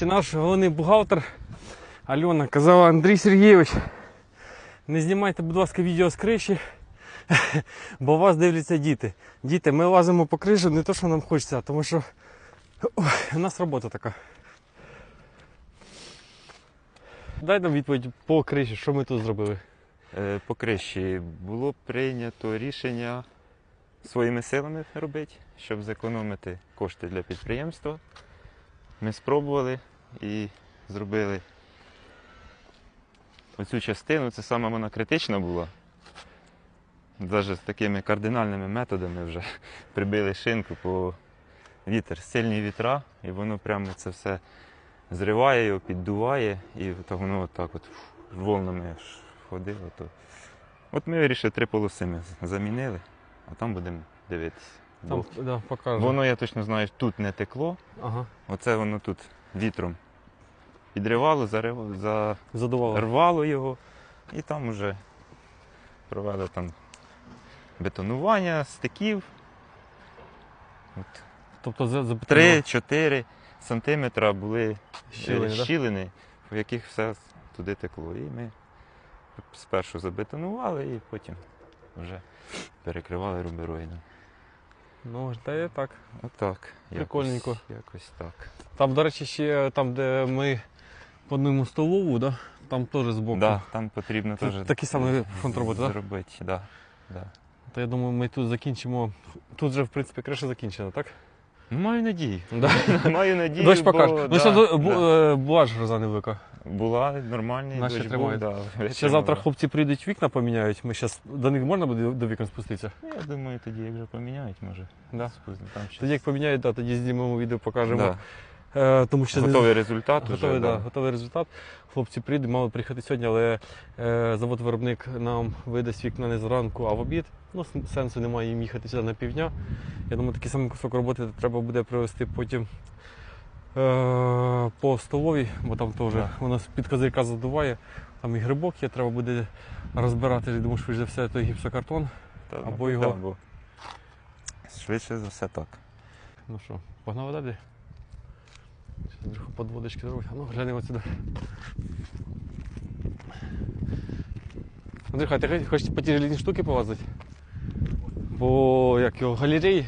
Наш головний бухгалтер Альона казала Андрій Сергійович, не знімайте, будь ласка, відео з криші, бо вас дивляться діти. Діти, ми лазимо по криші не то, що нам хочеться, а тому що у нас робота така. Дай нам відповідь по криші, що ми тут зробили. Е, По криші було прийнято рішення своїми силами робити, щоб зекономити кошти для підприємства. Ми спробували і зробили оцю частину, це саме вона критична була. Навіть з такими кардинальними методами вже прибили шинку по вітер, сильні вітра, і воно прямо це все зриває його, піддуває, і так воно отак от волнами ходило. То... От ми вирішили три полоси ми замінили, а там будемо дивитися. Там Бо да, покажу. Воно, я точно знаю, тут не текло, Ага, оце воно тут вітром підривало, зарив... задувало. зарвало його, і там вже провели там бетонування, стиків. От Тобто за, за 3-4 сантиметра були Щілини, щілини, да? щілини, в яких все туди текло. І ми спершу забетонували і потім вже перекривали рубероїдом. Ну, виглядає так. Отак. Прикольненько. Якось, якось так. Там, до речі, ще там, де ми плануємо столову, да? там теж збоку. Да, там потрібно Це теж такий самий фонд роботи, так? зробити. Да, да. То я думаю, ми тут закінчимо. Тут же, в принципі, криша закінчена, так? Ну, Маю надії. Да. Маю надію. Дощ бо, покаже. Ну, да, що да. е, була ж гроза невелика. Була нормальний Наші дощ був, тримають. да, Ще завтра хлопці прийдуть вікна поміняють. Ми щас до них можна буде до вікон спуститися? Ну, Я думаю, тоді як вже поміняють, може. Да. спустимо там. Тоді як поміняють, да, тоді знімемо відео, покажемо. Да. Е, тому що Готовий результат Готовий, уже, да, готовий результат. Хлопці прийдуть, мали приїхати сьогодні, але е, завод-виробник нам видасть вікна не зранку, а в обід. Ну, сенсу немає їм їхати сюди на півдня. Я думаю, такий самий кусок роботи треба буде провести потім е, по столовій, бо там теж Да. воно з-під козирька задуває. Там і грибок є, треба буде розбирати. Я думаю, швидше за все, той гіпсокартон. Та, Або мабуть, його- Швидше за все так. Ну що, погнали далі? Зараз подводочки. А ну, глянемо сюди. Андрюха, ти хоч- хочеш по тій железній штуки повазити? Бо як його галереї?